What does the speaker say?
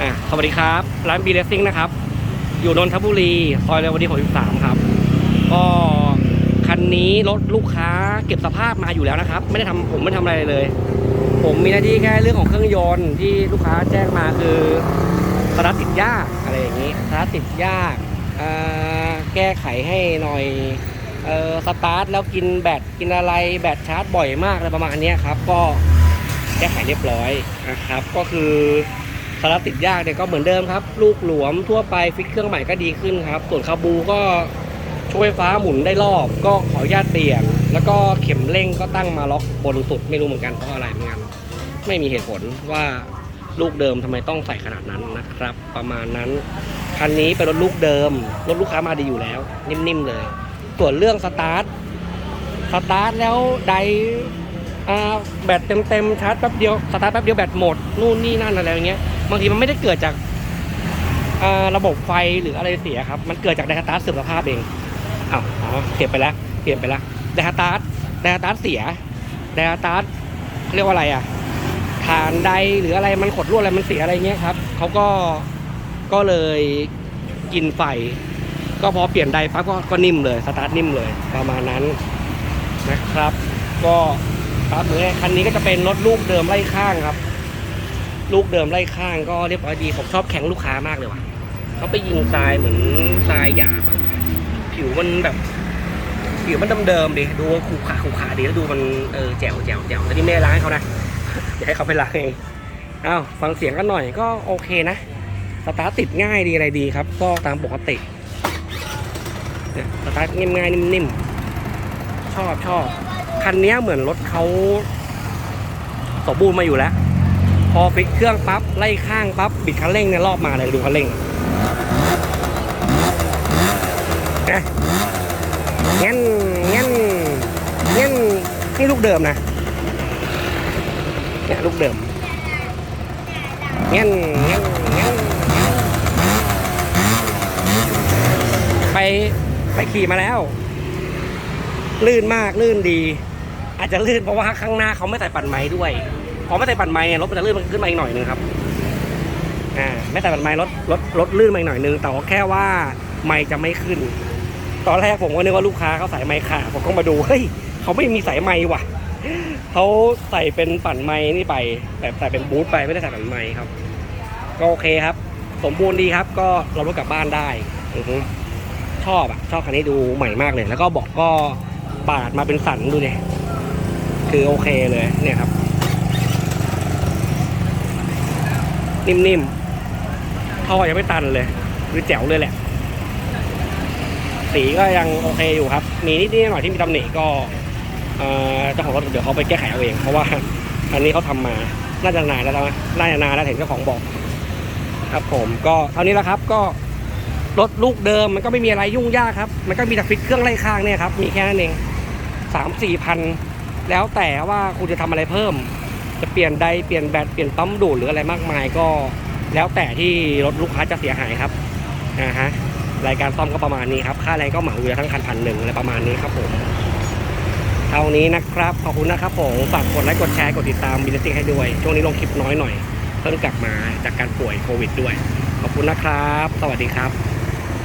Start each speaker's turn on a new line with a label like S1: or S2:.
S1: อะสวัสดีครับ ร้านบีเลสซิ่งนะครับ อยู่นนทบุรี ซอยเรวดี63 ครับ ก็คันนี้รถลูกค้าเก็บสภาพมาอยู่แล้วนะครับ ไม่ได้ทำผมไม่ทำอะไรเลย ผมมีหน้าที่แค่เรื่องของเครื่องยนต์ที่ลูกค้าแจ้งมาคือสตาร์ทติดยากอะไรอย่างนี้สตาร์ทติดยากแก้ไขให้หน่อยออสตาร์ทแล้วกินแบตกินอะไรแบตชาร์จบ่อยมากอะไรประมาณนี้ครับ ก็แก้ไขเรียบร้อยนะครับ ก็คือ สตาร์ทติดยากเนี่ยก็เหมือนเดิมครับ ลูกหลวมทั่วไปฟิกเครื่องใหม่ก็ดีขึ้นครับ ส่วนคาบูก็ช่วยฟ้าหมุนได้รอบ ก็ขออนุญาตเปลี่ยน แล้วก็เข็มเร่งก็ตั้งมาล็อกบนสุดไม่รู้เหมือนกันเพราะอะไรเหมือนกันไม่มีเหตุผลว่าลูกเดิมทำไมต้องใส่ขนาดนั้นนะครับ ประมาณนั้นคันนี้เป็นรถลูกเดิมรถลูกค้ามาดีอยู่แล้ว นิ่มๆเลย ส่วนเรื่องสตาร์ทสตาร์ทแล้วได แบตเต็มๆชาร์จแป๊บเดียวสตาร์ทแป๊บเดียวแบตหมดนู่นนี่นั่นอะไรอย่างเงี้ยบางทีมันไม่ได้เกิดจาการะบบไฟหรืออะไรเสียครับ มันเกิดจากไดสตาร์เสื่อมสภาพเองอ้าวอ๋อเก็บไปแล้วเปลี่ยนไปแล้วไดสตาร์ไดสตาร์เสียไดสตาร์เรียกว่าอะไรอะฐานใดหรืออะไรมันขดรั่วอะไรมันเสียอะไรเงี้ยครับเขาก็ก็เลยกินไฟ ก็พอเปลี่ยนใดปั๊บก็ก็นิ่มเลยสตาร์ทนิ่มเลยประมาณนั้นนะครับ ก็ ครับเหมือนคันนี้ก็จะเป็นรถลูกเดิมไล่ข้างครับ ลูกเดิมไล่ข้างก็เรียบร้อยดีผมชอบแข็งลูกค้ามากเลยว่ะเขาไปยิงทรายเหมือนทรายหยาบผิวมันแบบผิวมันเดิมๆดิดูขูขาขูขาดีแล้วดูมันเออแจ๋วแจ๋วแจ๋วแต่นี่ไม่ได้ล้างให้เขานะอยากให้เขาไปล้างเองอ้าวฟังเสียงกันหน่อยก็โอเคนะสตาร์ทติดง่ายดีอะไรดีครับ ก็ตามปกติสตาร์ทง่ายๆนิ่มๆชอบชอบ คันนี้เหมือนรถเขาสมบูรณ์มาอยู่แล้ว พอฟิกเครื่องปั๊บไล่ข้างปั๊บบิดคันเร่งเนี่ยรอบมาเลยดูคันเร่งนะงั้นงั้นงั้นนี่ลูกเดิมนะเนี่ยลูกเดิมงี้ยเงี้ยเงี้ยไปไปขี่มาแล้ว ลื่นมากลื่นดี อาจจะลื่นเพราะว่าข้างหน้าเขาไม่ใส่ปั่นไม้ด้วยพอไม่ใส่ปั่นไม้เนี่ยรถมันจะลื่นมันขึ้นมาอีกหน่อยนึงครับอ่าไม่ใส่ปั่นไม้รถรถรถลื่นมาอีกหน่อยนึงแต่ว่าแค่ว่าไม้จะไม่ขึ้น ตอนแรกผมก็นึกว่าลูกค้าเขาใส่ไม้ขาผมก็มาดูเฮ้ยเขาไม่มีสายไม้ว่ะเขาใส่เป็นปั่นไม้นี่ไปแบบใส่เป็นบูทไปไม่ได้ใส่ปั่นไม้ครับ ก็โอเคครับ สมบูรณ์ดีครับ ก็เรารถกลับบ้านได้อือชอบอะชอบคันนี้ดูใหม่มากเลย แล้วก็บอกก็ปาดมาเป็นสันดูเนี่ย คือโอเคเลยเนี่ยครับ นิ่มๆท่อยังไม่ตันเลยคือแจ๋วเลยแหละ สีก็ยังโอเคอยู่ครับ มีนิดๆหน่อยที่มีตำหนิก็เจ้าของรถเดี๋ยวเขาไปแก้ไขเอาเอง เพราะว่าอันนี้เขาทำมา น่าจะนานแล้วนะน่าจะนานแล้วเห็นเจ้าของบอก ครับผมก็เท่านี้แหละครับก็รถลูกเดิมมันก็ไม่มีอะไรยุ่งยากครับ มันก็มีแต่ฟิตเครื่องไล่ข้างเนี่ยครับ มีแค่นั้นเองสามสี่พัน แล้วแต่ว่าคุณจะทำอะไรเพิ่ม จะเปลี่ยนไดเปลี่ยนแบตเปลี่ยนปั๊มดูดหรืออะไรมากมายก็ แล้วแต่ที่รถลูกค้าจะเสียหายครับนะฮะรายการซ่อมก็ประมาณนี้ครับ ค่าแรงก็เหมาอยู่ทั้งคันพันหนึ่งอะไรประมาณนี้ครับผมเท่านี้นะครับ ขอบคุณนะครับผมฝากกดไลค์กดแชร์กดติดตามบิลซิ่งให้ด้วย ช่วงนี้ลงคลิปน้อยหน่อย เพิ่งกลับมาจากการป่วยโควิดด้วย ขอบคุณนะครับ สวัสดีครับ